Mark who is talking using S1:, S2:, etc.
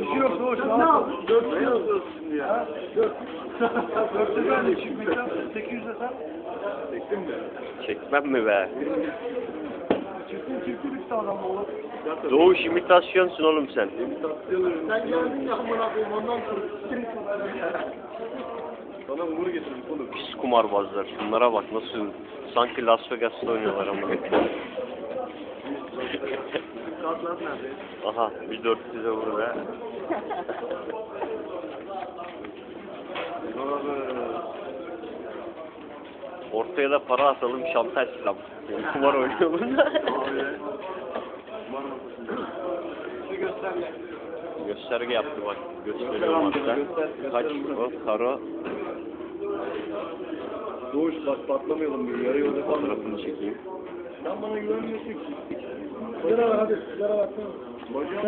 S1: İki yok doğuş. Dört ne yazıyorsun şimdi ya? Dört. Dörtte ben de çıkmayacağım. Sekiz yüzde sen. Çektin mi?
S2: Çekmem mi be?
S1: İşte adamla oğlum.
S2: Doğuş imitasyonsun oğlum sen.
S1: Sen geldin ya amına koyayım ondan sonra. Sana umuru getirdik oğlum.
S2: Pis kumarbazlar. Şunlara bak nasıl sanki Las Vegas'ta oynuyorlar ama.
S1: Kartlar nerede?
S2: Aha bir 400'e vur be. Ortaya da para atalım şantaj silah. Kumar oynuyor bunlar. Gösterge yaptı bak. Gösteriyorum hatta. Kaç o? Karo
S1: Doğuş bak patlamayalım bir yarı yolda kalmayalım.
S2: fotoğrafını çekeyim.
S1: Sen bana güvenmiyorsun ki. Sigara var hadi. Hocam.